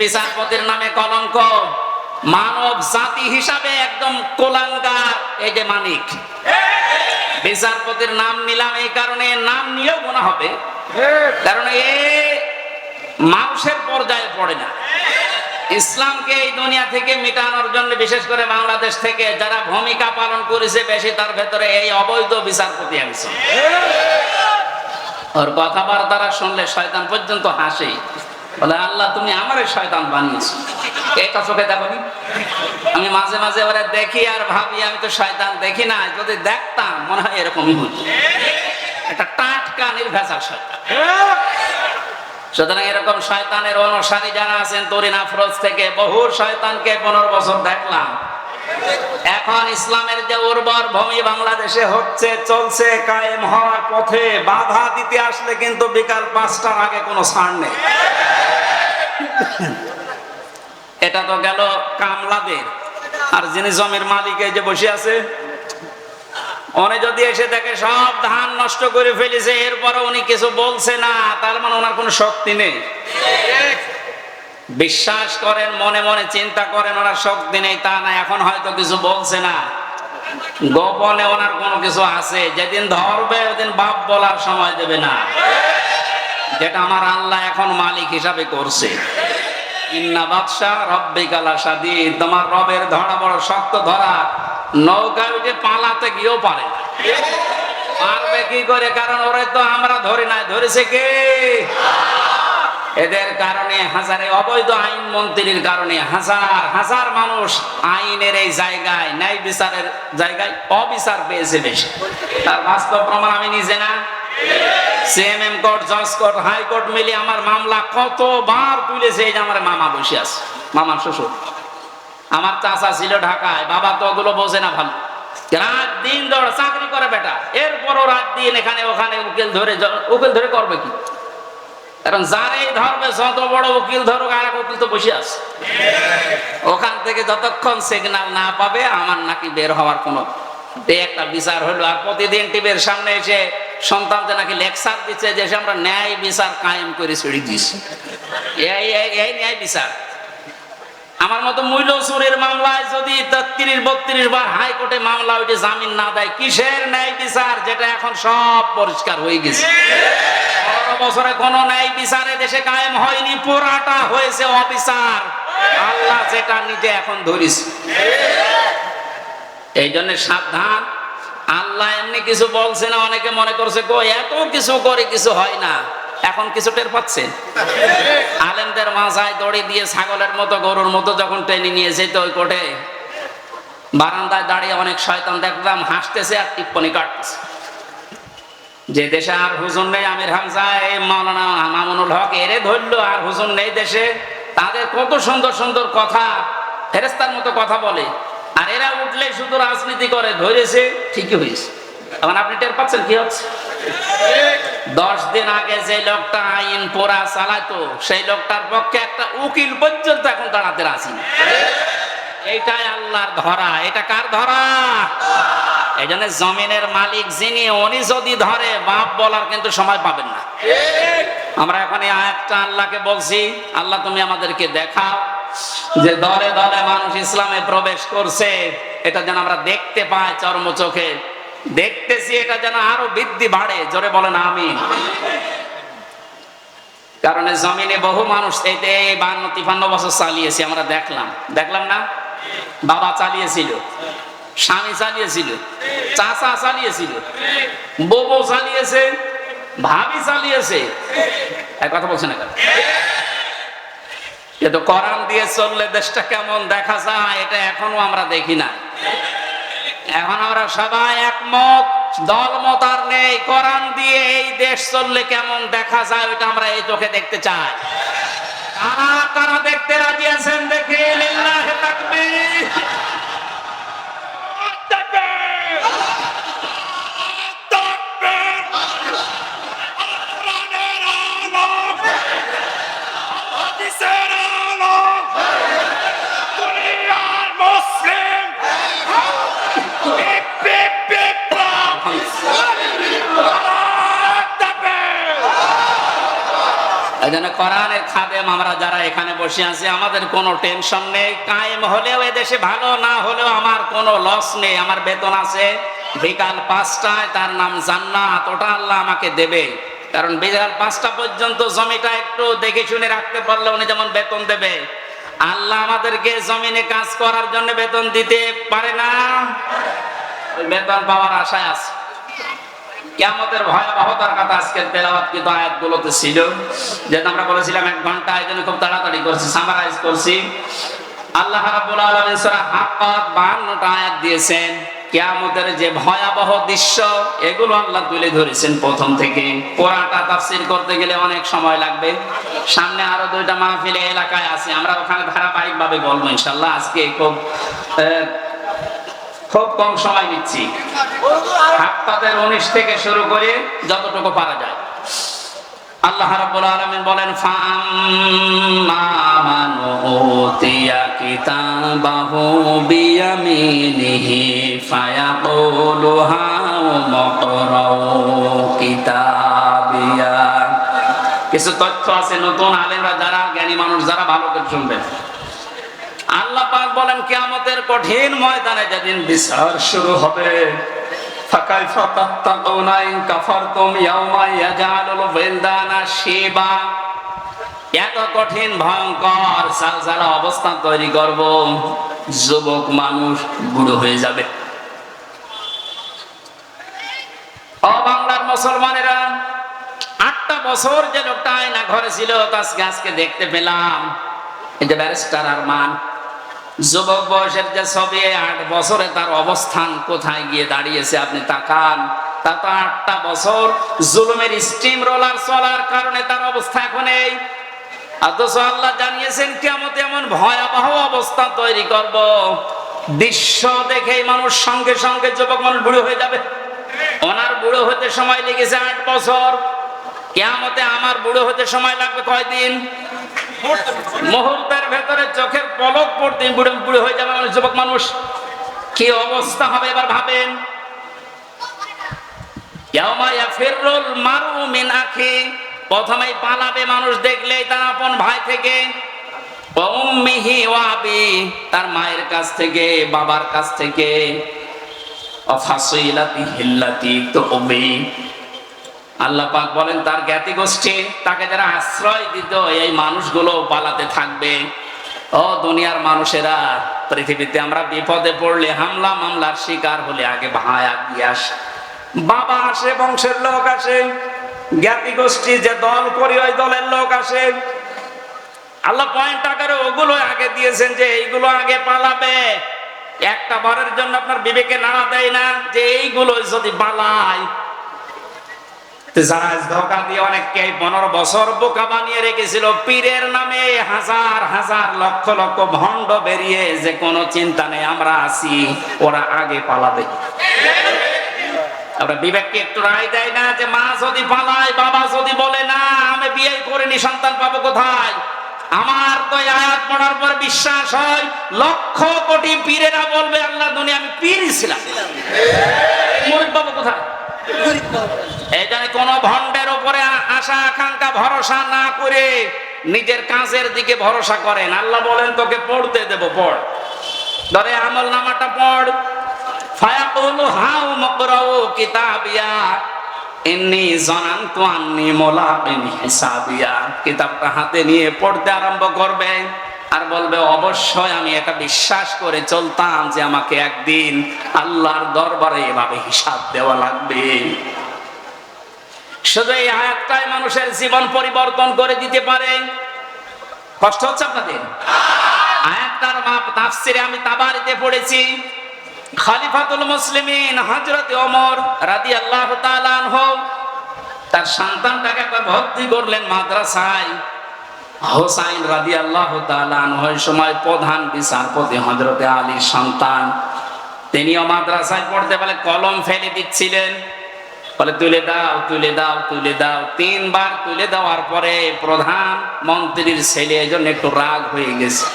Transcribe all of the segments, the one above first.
বিচারপতির নামে কলঙ্ক। মানব জাতি হিসাবে একদম কোলাঙ্গার। এই যে মানিক। বিচারপতির নাম নিলাম এই কারণে, নাম নিয়েও গোনা হবে। কারণ এ মানুষের পর্যায়ে পড়ে না। ইসলামকে এই দুনিয়া থেকে মিটানোর জন্য, বিশেষ করে বাংলাদেশ থেকে যারা ভূমিকা পালন করেছে বেশি, তার ভেতরে এই অবৈধ বিচারপতি একজন ওর কথাবার্তারা শুনলে শয়তান পর্যন্ত হাসে। বলে, আল্লাহ, তুমি আমার শয়তান বানিয়েছো। এটা চোখে দেখনি আমি মাঝে মাঝে ওরা দেখি আর ভাবি, আমি তো শয়তান দেখি না, যদি দেখতাম, মনে হয় এরকমই হতো। একটা টাটকা নির্ভেজাল শয়তান। সুতরাং এরকম শয়তানের অনুসারী যারা আছেন, তরিন আফরোজ থেকে বহু শয়তানকে পনেরো বছর দেখলাম। এখন ইসলামের যে উর্বর ভূমি বাংলাদেশে হচ্ছে, চলছে, কায়েম হওয়ার পথে বাধা দিতে আসলে কিন্তু বিকাল পাঁচটার আগে কোনো ছাড় নেই। এটা তো গেল কামলাদের। আর যিনি জমির মালিক যে বসে আছে, উনি যদি এসে দেখে সব ধান নষ্ট করে ফেলেছে এরপরে উনি কিছু বলছে না, তার মানে ওনার কোনো শক্তি নেই। বিশ্বাস করেন, মনে মনে চিন্তা করেন, ওনার শক্তি নেই, তা না, এখন হয়তো কিছু বলছে না। গোপনে ওনার কোনো কিছু আছে, যেদিন ধরবে, ওদিন বাপ বলার সময় দেবে না। যেটা আমার আল্লাহ এখন মালিক হিসাবে করছে। তোমার রবের ধরা বড় শক্ত ধরা, নৌকা উঠে পালাতে গিয়েও পারে পারবে কি করে? কারণ ওরে তো আমরা ধরি নাই, ধরেছে কে? এদের কারণে হাজারে অবৈধ আইন মন্ত্রীর কারণে হাজার হাজার মানুষ আইনের এই জায়গায়, ন্যায় বিচারের জায়গায় অবিচার পেয়েছে বেশি। তার বাস্তব প্রমাণ আমি নিজে না। সিএমএম কোর্ট, জজ কোর্ট হাইকোর্ট মিলে আমার মামলা কতবার তুলেছে এই যে আমার মামা বসে আছে মামার শ্বশুর। আমার চাচা ছিল ঢাকায়, বাবা তো ওগুলো বোঝে না ভালো। রাত দিন ধরে চাকরি করে বেটা, এরপরও রাত দিন এখানে ওখানে উকিল ধরে উকিল ধরে করবে কি? কারণ যারাই ধরবে, যত বড় উকিল ধরুক, আর উকিল তো বসে আছে। ওখান থেকে যতক্ষণ সিগনাল না পাবে, আমার নাকি বের হওয়ার কোনো একটা বিচার হলো। আর প্রতিদিন টিভির সামনে এসে সন্তানকে নাকি লেকচার দিচ্ছে যে আমরা ন্যায় বিচার কায়েম করে ছেড়ে দিয়েছি। এই ন্যায় বিচার। আমার মতো মূল্য চুরির মামলায় যদি তিরিশ বত্রিশ বার হাইকোর্টে মামলা ওইটা জামিন না দেয়, কিসের ন্যায় বিচার? যেটা এখন সব পরিষ্কার হয়ে গেছে। বছরে কোন ন্যায় বিচারে দেশে কায়েম হয়নি পুরাটা হয়েছে অবিচার। আল্লাহ যেটা নিজে এখন ধরিস এই জন্য সাবধান। আল্লাহ এমনি কিছু বলছে না, অনেকে মনে করছে গো এত কিছু করে কিছু হয় না। এখন কিছু টের পাচ্ছে আলেমদের মাথায় দড়ি দিয়ে ছাগলের মতো, গরুর মতো যখন টেনে নিয়ে যেত ওই কোটে, বারান্দায় দাঁড়িয়ে অনেক শয়তান দেখলাম, হাসতেছে আর টিপ্পনি কাটতেছে। যে দেশে আর হুজুর নেই, আমির হামজা এই মাওলানা মামুনুল হক, এরে ধরলো আর হুজুর নেই দেশে। তাদের কত সুন্দর সুন্দর কথা ফেরেস্তার মতো কথা বলে। আর এরা উঠলে শুধু রাজনীতি করে, ধরেছে, ঠিকই হয়েছে। এখন আপনি টের পাচ্ছেন কি হচ্ছে? দশ দিন আগে যে লোকটা আইন পোড়া চালাতো, সেই লোকটার পক্ষে একটা উকিল পর্যন্ত এখন দাঁড়াতে না। এইটাই আল্লাহর ধরা। এটা কার ধরা? এই জন্য জমিনের মালিক যিনি, উনি যদি ধরে বাপ বলার কিন্তু সময় পাবেন না। আমরা এখন এই আয়াতটা আল্লাহকে বলছি, আল্লাহ তুমি আমাদেরকে দেখাও যে দলে দলে মানুষ ইসলামে প্রবেশ করছে। এটা যেন আমরা দেখতে পাই চর্ম চোখে দেখতেছি এটা যেন আরও বৃদ্ধি বাড়ে, জোরে বলেন আমি কারণ জমিনে বহু মানুষ এতে বান্ন, তিপান্ন বছর চালিয়েছি, আমরা দেখলাম। দেখলাম না? বাবা চালিয়েছিল, স্বামী চালিয়েছিল, চাচা চালিয়েছিল, বউ চালিয়েছে, ভাবি চালিয়েছে। এক কথা বলছে না কেন? কিন্তু কোরআন দিয়ে চললে দেশটা কেমন দেখা যায়, এটা এখনও আমরা দেখি না। এখন আমরা সবাই একমত, দলমত আর নেই। কোরআন দিয়ে এই দেশ চললে কেমন দেখা যায়, ওইটা আমরা এই চোখে দেখতে চাই। কারা কারা দেখতে রাজি আছেন দেখে? লিল্লাহে তাকবীর। এই জন্য কোরআনের খাদেম আমরা যারা এখানে বসে আছি, আমাদের কোনো টেনশন নেই। কায়েম হলেও এদেশে ভালো, না হলেও আমার কোনো লস নেই। আমার বেতন আছে বিকাল পাঁচটায়, তার নাম জান্নাত। ওটা আল্লাহ আমাকে দেবে। কারণ বিকাল পাঁচটা পর্যন্ত জমিটা একটু দেখে শুনে রাখতে পারলে উনি যেমন বেতন দেবে। আল্লাহ আমাদেরকে জমিনে কাজ করার জন্য বেতন দিতে পারে না। বেতন পাওয়ার আশায় আছে। কেমতের ভয়াবহতার কথা আজকের তেলাওয়াত কিন্তু আয়াতগুলোতে ছিল। যেটা আমরা বলেছিলাম এক ঘণ্টা এই খুব তাড়াতাড়ি করছি সামারাইজ করছি। আল্লাহ রাব্বুল আলামিন সূরা হাক্কাত 52টা আয়াত দিয়েছেন, কিয়ামতের যে ভয়াবহ দৃশ্য, এগুলো আল্লাহ তুলে ধরেছেন প্রথম থেকে। কোরআনটা তাফসীর করতে গেলে অনেক সময় লাগবে। সামনে আরও দুইটা মাহফিলে এলাকায় আছে, আমরা ওখানে ধারাবাহিকভাবে বলব ইনশাআল্লাহ। আজকে খুব খুব কম সময় নিচ্ছি। হাক্কাতের উনিশ থেকে শুরু করে যতটুকু পারা যায়। আল্লাহ রাব্বুল আলামিন বলেন, ফাআম্মা মান উতিয়া কিতাবাহু বিয়ামিনিহি ফায়াকুলু হাউ মকরাউ কিতাবিয়া. কিছু তথ্য আছে, নতুন আলেমরা, যারা জ্ঞানী মানুষ, যারা ভালো করে শুনবেন আল্লাহ পাক বলেন, কিয়ামতের কঠিন ময়দানে যেদিন বিচার শুরু হবে হয়ে বাংলার মুসলমানেরা, আটটা বছর যে লোকটা আয়না ঘরে ছিল, তাকে আজকে দেখতে পেলাম। যে ব্যারিস্টার আর মান যুবক বয়সের যে ছবি, আট বছরে তার অবস্থান কোথায় গিয়ে দাঁড়িয়েছে আপনি তাকান। তা তো আটটা বছর জুলুমের স্টিম রোলার চলার কারণে তার অবস্থা এখন এই। অথচ আল্লাহ জানিয়েছেন কেমন এমন ভয়াবহ অবস্থা তৈরি করব। দৃশ্য দেখেই মানুষ সঙ্গে সঙ্গে যুবক মানুষ বুড়ো হয়ে যাবে। ওনার বুড়ো হতে সময় লেগেছে আট বছর। কেয়ামতে আমার বুড়ো হতে সময় লাগবে কয়দিন? মুহূর্তের ভেতরে চোখের পলক পড়তে বুড়ো বুড়ো হয়ে যাবে মানুষ যুবক মানুষ। কি অবস্থা হবে এবার ভাবেন? প্রথমেই পালাবে মানুষ তার আপন ভাই থেকে। তার মায়ের কাছ থেকে, বাবার কাছ থেকে। আল্লাহ পাক বলেন, তার জ্ঞাতি গোষ্ঠী, তাকে যারা আশ্রয় দিত, এই মানুষগুলো পালাতে থাকবে। ও দুনিয়ার মানুষেরা, পৃথিবীতে আমরা বিপদে পড়লে, হামলা মামলার শিকার হলে আগে ভাই আগিয়ে আসে। বাবা আসে, বংশের লোক আসে। জ্ঞাতি গোষ্ঠী, যে দল করি, ওই দলের লোক আসে। আল্লাহ পয়েন্ট আকারে ওগুলো আগে দিয়েছেন যে এইগুলো আগে পালাবে। একটা বারের জন্য আপনার বিবেকে নাড়া দেয় না যে এইগুলো যদি পালায় ধোকা দিয়ে অনেককে পনেরো বছর বোকা বানিয়ে রেখেছিল। পীরের নামে হাজার হাজার লক্ষ লক্ষ ভণ্ড বেরিয়ে যে কোনো চিন্তা নেই আমরা আছি ওরা আগে পালাবে। আমরা বিবেককে একটু রায় দেয় না যে মা যদি পালায় বাবা যদি বলে না আমি বিয়ে করিনি সন্তান পাবো কোথায়? আমার তো আয়াত পড়ার পর বিশ্বাস হয় লক্ষ কোটি পীরেরা বলবে আল্লাহ দুনিয়া আমি পীরই ছিলাম। মরিদ কোথায়? জন্য কোন ভণ্ডের উপরে আশা, আকাঙ্ক্ষা, ভরসা না করে নিজের কাজের দিকে ভরসা করেন, আল্লাহ বলেন, তোকে পড়তে দেব, পড়। ধরে আমল নামাটা পড়। ফায়াকুলু হাউ আন্নি কিতাবটা হাতে নিয়ে পড়তে আরম্ভ আর বলবে, অবশ্যই আমি এটা বিশ্বাস করে চলতাম যে আমাকে একদিন আল্লাহর দরবারে এভাবে হিসাব দেওয়া লাগবে। শুধু এই আয়াতটাই মানুষের জীবন পরিবর্তন করে দিতে পারে। কষ্ট হচ্ছে আপনাদের? আয়াতটার মাপ তাফসিরে আমি তাবারিতে পড়েছি। খালিফাতুল মুসলিমিন হযরত ওমর রাদিয়াল্লাহু তাআলা আনহু তার সন্তানটাকে একবার ভর্তি করলেন মাদ্রাসায়। হোসাইন রাদি আল্লাহ ওই সময় প্রধান বিচারপতি হজরতে আলীর সন্তান। তিনিও মাদ্রাসায় পড়তে বলে কলম ফেলে দিচ্ছিলেন। বলে, তুলে দাও তুলে দাও তুলে দাও। তিনবার তুলে দেওয়ার পরে প্রধান মন্ত্রীর ছেলে এজন্য একটু রাগ হয়ে গেছে।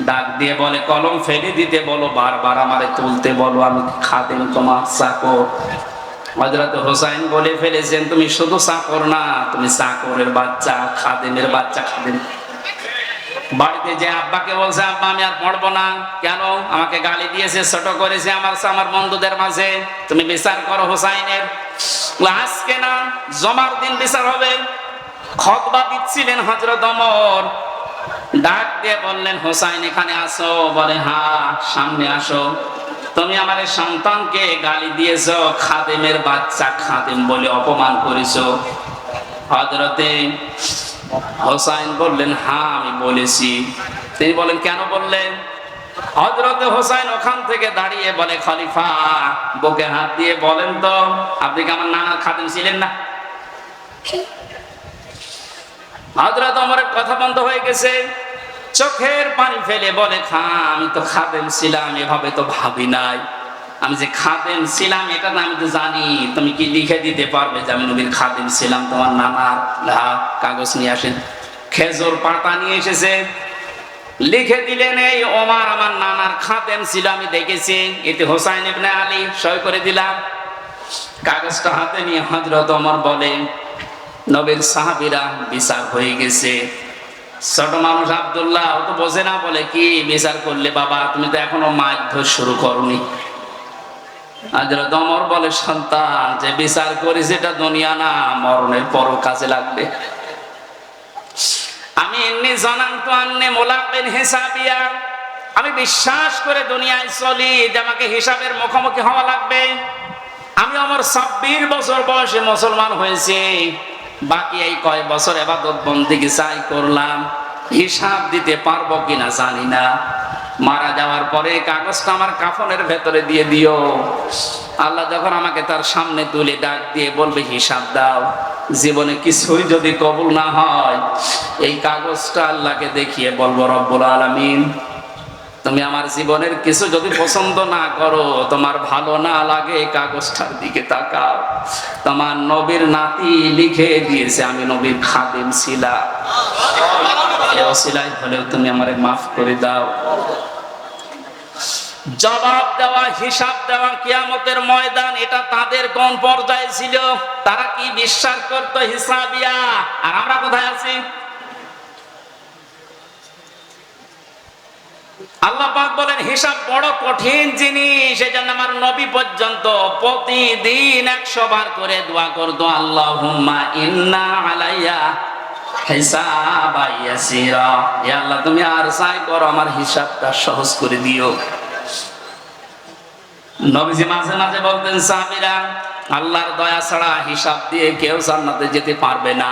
ডাক দিয়ে বলে, কলম ফেলে দিতে বলো, বারবার আমারে তুলতে বলো, আমি খাদেন তোমার চাকর? হজরত হোসাইন বলে ফেলেছেন, তুমি শুধু চাকর না, তুমি চাকরের বাচ্চা, খাদেমের বাচ্চা, খাদেম। বাড়িতে যে আব্বাকে বলছে, আব্বা, আমি আর পড়ব না। কেন? আমাকে গালি দিয়েছে, ছোট করেছে আমার আমার বন্ধুদের মাঝে। তুমি বিচার করো হোসাইনের। ও আজকে না জমার দিন বিচার হবে। খতবা দিচ্ছিলেন হজরত অমর ডাক দিয়ে বললেন, হোসাইন, এখানে আসো। বলে, হা, সামনে আসো। তুমি আমার সন্তানকে গালি দিয়েছ, খাদেমের বাচ্চা খাদেম বলে অপমান করেছ। হজরতে হোসাইন বললেন হ্যাঁ আমি বলেছি। তিনি বলেন, কেন বললেন হজরতে ওখান থেকে দাঁড়িয়ে বলে খলিফা বুকে হাত দিয়ে বলেন তো আপনি কি আমার খাদেম ছিলেন না? হজরত অমরের কথা বন্ধ হয়ে গেছে। চোখের পানি ফেলে বলে খা আমি তো খাদেম ছিলাম এভাবে তো ভাবি নাই। আমি যে খাদেম ছিলাম এটা না আমি তো জানি। তুমি কি লিখে দিতে পারবে যে আমি নবীর খাদেম ছিলাম? তোমার নানার লা, কাগজ নিয়ে আসেন। খেজুর পাতা নিয়ে এসেছে। লিখে দিলেন, এই ওমার আমার নানার খাদেম ছিল আমি দেখেছি। এতে হোসাইন ইবনে আলী সই করে দিলাম। কাগজটা হাতে নিয়ে হজরত ওমর বলে, নবীর সাহাবীরা বিচার হয়ে গেছে। ছোট মানুষ আব্দুল্লাহ, ও তো বোঝে না, বলে, কি বিচার করলে বাবা, তুমি তো এখনও মারধর শুরু করনি। হজরত ওমর বলে, সন্তান, যে বিচার করিস এটা দুনিয়া না, মরণের পরও কাজে লাগবে। আমি এমনি জানান তো আন্নে মোলাকেন হিসাবিয়া। আমি বিশ্বাস করে দুনিয়ায় চলি, যে আমাকে হিসাবের মুখোমুখি হওয়া লাগবে। আমি আমার ছাব্বিশ বছর বয়সে মুসলমান হয়েছি। বাকি এই কয় বছর এবার বন্দিকে চাই করলাম। হিসাব দিতে পারব কিনা জানি না। মারা যাওয়ার পরে কাগজটা আমার কাফনের ভেতরে দিয়ে দিও। আল্লাহ যখন আমাকে তার সামনে তুলে ডাক দিয়ে বলবে, হিসাব দাও, জীবনে কিছুই যদি কবুল না হয়, এই কাগজটা আল্লাহকে দেখিয়ে বলব, রব্বুল আলামিন, তুমি আমার জীবনের কিছু যদি পছন্দ না করো, তোমার ভালো না লাগে কাগজটার দিকে তাকাও। তোমার নবীর নাতি লিখে দিয়েছে, আমি নবীর খাদিম ছিলাম। এ হলেও তুমি আমারে মাফ করে দাও। জবাব দেওয়া হিসাব দেওয়া কিয়ামতের ময়দান, এটা তাদের কোন পর্যায়ে ছিল? তারা কি বিশ্বাস করতো হিসাবিয়া? আর আমরা কোথায় আছি? আল্লাহ পাক বলেন, হিসাব বড় কঠিন জিনিস আমার নবী পর্যন্ত প্রতিদিন একশো বার করে দোয়া করতো আল্লাহ ইন্না আলাইয়া আল্লাহ, তুমি আর সাই করো, আমার হিসাবটা সহজ করে দিও। নবীজি মাঝে মাঝে বলতেন, সাহাবীরা, আল্লাহর দয়া ছাড়া হিসাব দিয়ে কেউ জান্নাতে যেতে পারবে না।